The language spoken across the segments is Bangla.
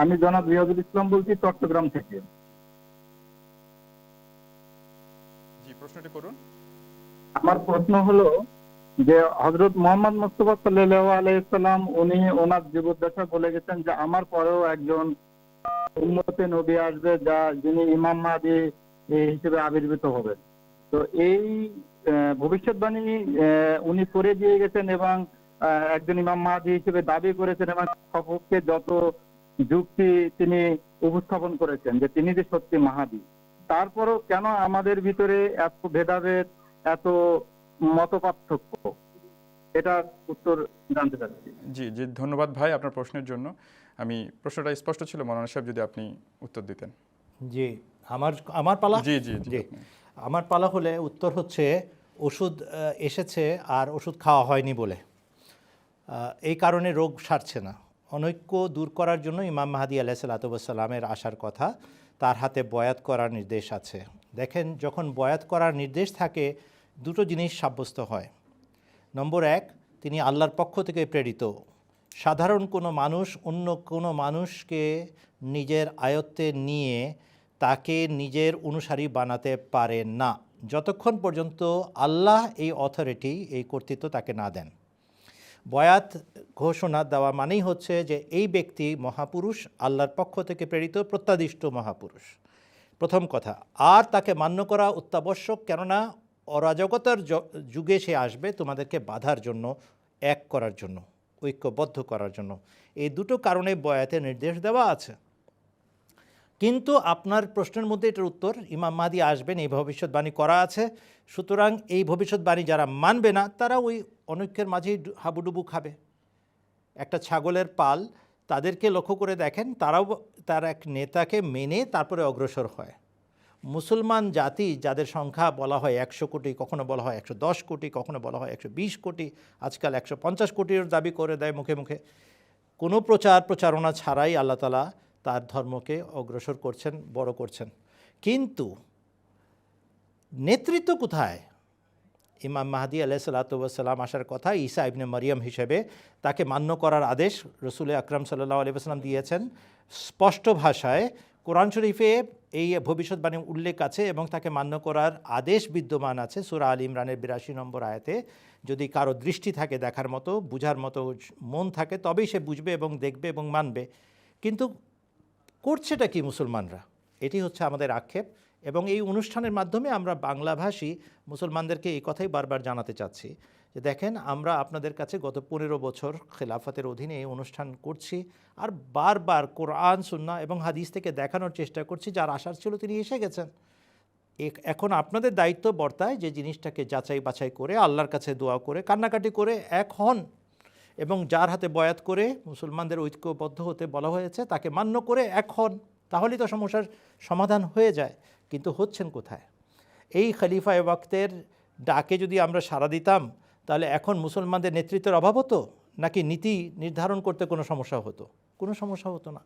আমি জনাব রিয়াজুল ইসলাম বলছি চট্টগ্রাম থেকে। জি প্রশ্নটি করুন। আমার প্রশ্ন হলো যে হজরত মোহাম্মদ মুস্তফা সাল্লাহ আলাইসাল্লাম উনি ওনার জীবদ্দশা বলে গেছেন যে আমার পরেও একজন উন্নতি নবী আসবে যা যিনি ইমাম মাহাদি হিসেবে আবির্ভূত হবেন। তো এই ভবিষ্যৎবাণী উনি করে দিয়ে গেছেন এবং একজন ইমাম মাহাদি হিসেবে দাবি করেছেন এবং সপক্ষে যত যুক্তি তিনি উপস্থাপন করেছেন যে তিনি যে সত্যি মাহাদি। তারপরও কেন আমাদের ভিতরে এত ভেদাভেদ এত মত পার্থক্য এটা উত্তর জানতে চাচ্ছি। জি জি ধন্যবাদ ভাই আপনার প্রশ্নের জন্য। আমি প্রশ্নটা স্পষ্ট ছিল মৌলানা সাহেব যদি আপনি উত্তর দিতেন। জি আমার আমার পালা? জি জি জি। জি আমার পালা হলে উত্তর হচ্ছে ওষুধ এসেছে আর ওষুধ খাওয়া হয়নি বলে। এই কারণে রোগ সারছে না। অনৈক্য দূর করার জন্য ইমাম মাহাদি আলাইসাল্লাতামের আসার কথা তার হাতে বয়াত করার নির্দেশ আছে। দেখেন, যখন বয়াত করার নির্দেশ থাকে, দুটো জিনিস সাব্যস্ত হয়। নম্বর এক, তিনি আল্লাহর পক্ষ থেকে প্রেরিত। সাধারণ কোনো মানুষ অন্য কোনো মানুষকে নিজের আয়ত্তে নিয়ে তাকে নিজের অনুসারী বানাতে পারে না। যতক্ষণ পর্যন্ত আল্লাহ এই অথরিটি, এই কর্তৃত্ব তাকে না দেন। বয়াত ঘোষণা দেওয়া মানেই হচ্ছে যে এই ব্যক্তি মহাপুরুষ, আল্লাহর পক্ষ থেকে প্রেরিত প্রত্যাদিষ্ট মহাপুরুষ। প্রথম কথা, আর তাকে মান্য করা অত্যাবশ্যক, কেননা অরাজকতার যুগে সে আসবে তোমাদেরকে বাধার জন্য, এক করার জন্য, ঐক্যবদ্ধ করার জন্য। এই দুটো কারণে বয়াতে নির্দেশ দেওয়া আছে। কিন্তু আপনার প্রশ্নের মধ্যে এটার উত্তর ইমাম মাহাদি আসবেন, এই ভবিষ্যৎবাণী করা আছে। সুতরাং এই ভবিষ্যৎবাণী যারা মানবে না, তারা ওই অনৈক্যের মাঝেই হাবুডুবু খাবে। একটা ছাগলের পাল, তাদেরকে লক্ষ্য করে দেখেন, তারাও তার এক নেতাকে মেনে তারপরে অগ্রসর হয়। মুসলমান জাতি, যাদের সংখ্যা বলা হয় একশো কোটি, কখনো বলা হয় একশো দশ কোটি, কখনো বলা হয় একশো বিশ কোটি, আজকাল একশো পঞ্চাশ কোটির দাবি করে দেয় মুখে মুখে। কোনো প্রচার প্রচারণা ছাড়াই আল্লাহ তালা তার ধর্মকে অগ্রসর করছেন, বড় করছেন। কিন্তু নেতৃত্ব কোথায়? ইমাম মাহাদি আলাহ সাল্লাতাম আসার কথা ঈসা ইবনে মারিয়াম হিসেবে তাকে মান্য করার আদেশ রসুল আকরাম সাল্লাহ আলি সাল্লাম দিয়েছেন। স্পষ্ট ভাষায় কোরআন শরীফে এই ভবিষ্যৎবাণী উল্লেখ আছে এবং তাকে মান্য করার আদেশ বিদ্যমান আছে সুরা আল ইমরানের বিরাশি নম্বর আয়াতে। যদি কারও দৃষ্টি থাকে দেখার মতো, বুঝার মতো মন থাকে, তবেই সে বুঝবে এবং দেখবে এবং মানবে। কিন্তু করছেটা কি মুসলমানরা? এটি হচ্ছে আমাদের আক্ষেপ এবং এই অনুষ্ঠানের মাধ্যমে আমরা বাংলাভাষী মুসলমানদেরকে এই কথাই বারবার জানাতে চাচ্ছি যে দেখেন, আমরা আপনাদের কাছে গত পনেরো বছর খেলাফতের অধীনে এই অনুষ্ঠান করছি আর বারবার কোরআন সুন্না এবং হাদিস থেকে দেখানোর চেষ্টা করছি, যার আশার ছিল তিনি এসে গেছেন। এখন আপনাদের দায়িত্ব বর্তায় যে জিনিসটাকে যাচাই বাছাই করে, আল্লাহর কাছে দোয়া করে, কান্নাকাটি করে এক হন। এবং যার হাতে বয়াত করে মুসলমানদের ঐক্যবদ্ধ হতে বলা হয়েছে, তাকে মান্য করে এখন তাহলেই তো সমস্যার সমাধান হয়ে যায়, কিন্তু হচ্ছেন কোথায়? এই খলিফা ওয়াক্তের ডাকে যদি আমরা সাড়া দিতাম, তাহলে এখন মুসলমানদের নেতৃত্বের অভাব হতো? নাকি নীতি নির্ধারণ করতে কোনো সমস্যা হতো? কোনো সমস্যা হতো না।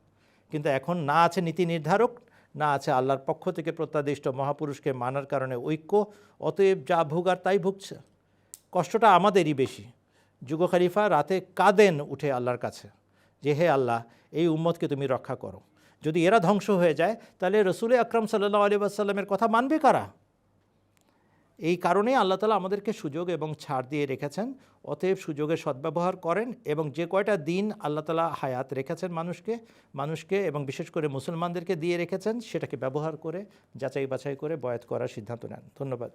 কিন্তু এখন না আছে নীতি নির্ধারক, না আছে আল্লাহর পক্ষ থেকে প্রত্যাদিষ্ট মহাপুরুষকে মানার কারণে ঐক্য, অতএব যা ভোগার তাই ভুগছে। কষ্টটা আমাদেরই বেশি। যুগ খলিফা রাতে কাঁদেন উঠে আল্লাহর কাছে যে, হে আল্লাহ, এই উম্মতকে তুমি রক্ষা করো। যদি এরা ধ্বংস হয়ে যায়, তাহলে রসুল আকরম সাল্লাহ আলী আসাল্লামের কথা মানবে কারা? এই কারণে আল্লাহ তালা আমাদেরকে সুযোগ এবং ছাড় দিয়ে রেখেছেন। অতএব সুযোগের সদ্ব্যবহার করেন এবং যে কয়টা দিন আল্লাহ তালা হায়াত রেখেছেন মানুষকে মানুষকে এবং বিশেষ করে মুসলমানদেরকে দিয়ে রেখেছেন, সেটাকে ব্যবহার করে যাচাই বাছাই করে বয়াত করার সিদ্ধান্ত নেন। ধন্যবাদ।